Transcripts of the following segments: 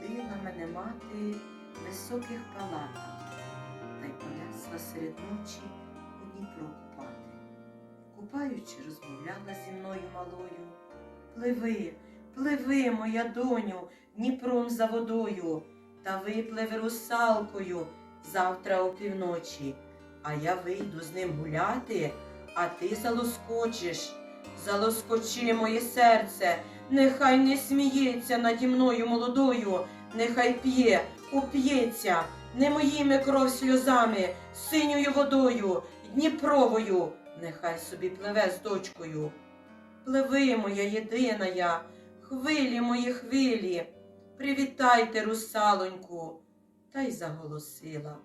Водила мене мати в високих палатах, та й понесла серед ночі у Дніпро купати. Купаючи, розмовляла зі мною малою. Пливи, пливи, моя доню, Дніпром за водою, та випливи русалкою завтра опівночі. А я вийду з ним гуляти, а ти залоскочиш. Залоскочи моє серце, нехай не сміється наді мною молодою, нехай п'є, уп'ється, не моїми кров сльозами, синьою водою, Дніпровою, нехай собі пливе з дочкою. Пливи, моя єдина я, хвилі мої хвилі, привітайте русалоньку. Та й заголосила,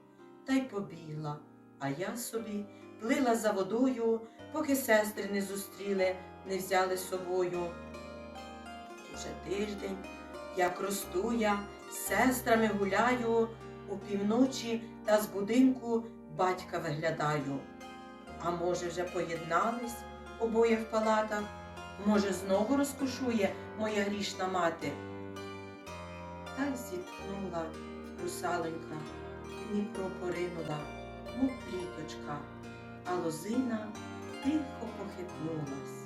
та й побігла, а я собі плила за водою, поки сестри не зустріли, не взяли з собою. Уже тиждень, як росту я, з сестрами гуляю, у півночі та з будинку батька виглядаю. А може, вже поєднались обоє в палатах? Може, знову розкошує моя грішна мати? Та й зітхнула русалонька, Дніпро поринула, мов пліточка, а лозина тихо похитнулась.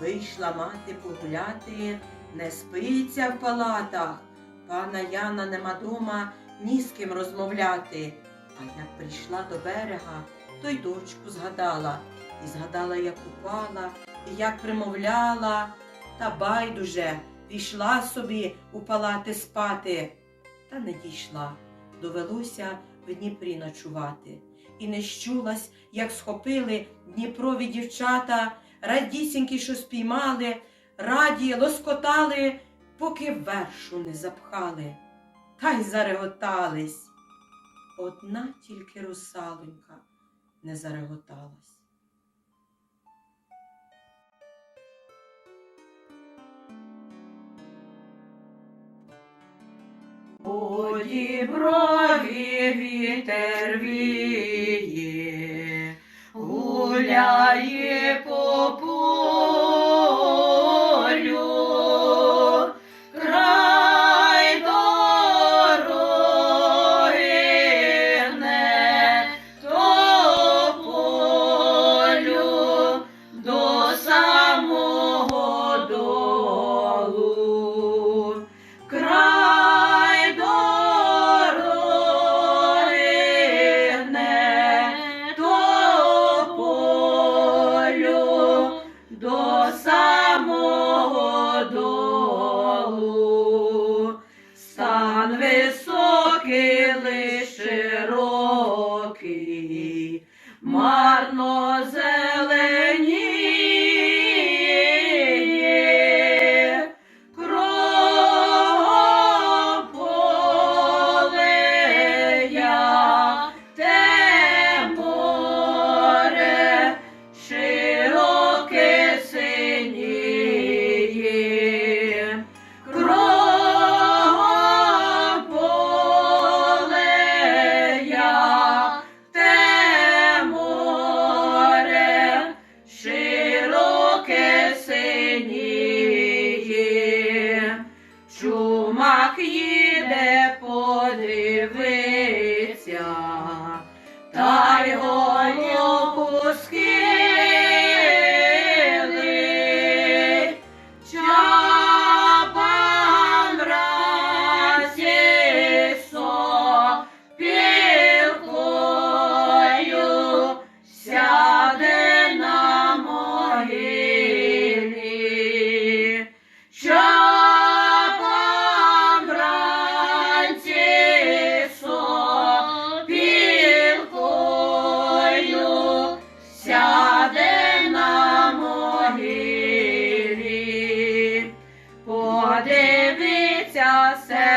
Вийшла мати погуляти, не спиться в палатах. Пана Яна нема дома ні з ким розмовляти. А як прийшла до берега, то й дочку згадала, і згадала, як упала, і як примовляла, та байдуже пішла собі у палати спати, та не дійшла. Довелося в Дніпрі ночувати. І не щулась, як схопили Дніпрові дівчата, радісінькі, що спіймали, раді лоскотали, поки вершу не запхали, та й зареготались. Одна тільки русалонька не зареготалась. У діброві вітер віє, гуляє широкий, марно зеленіє. чумак їде подивиться, та й голову скине. said.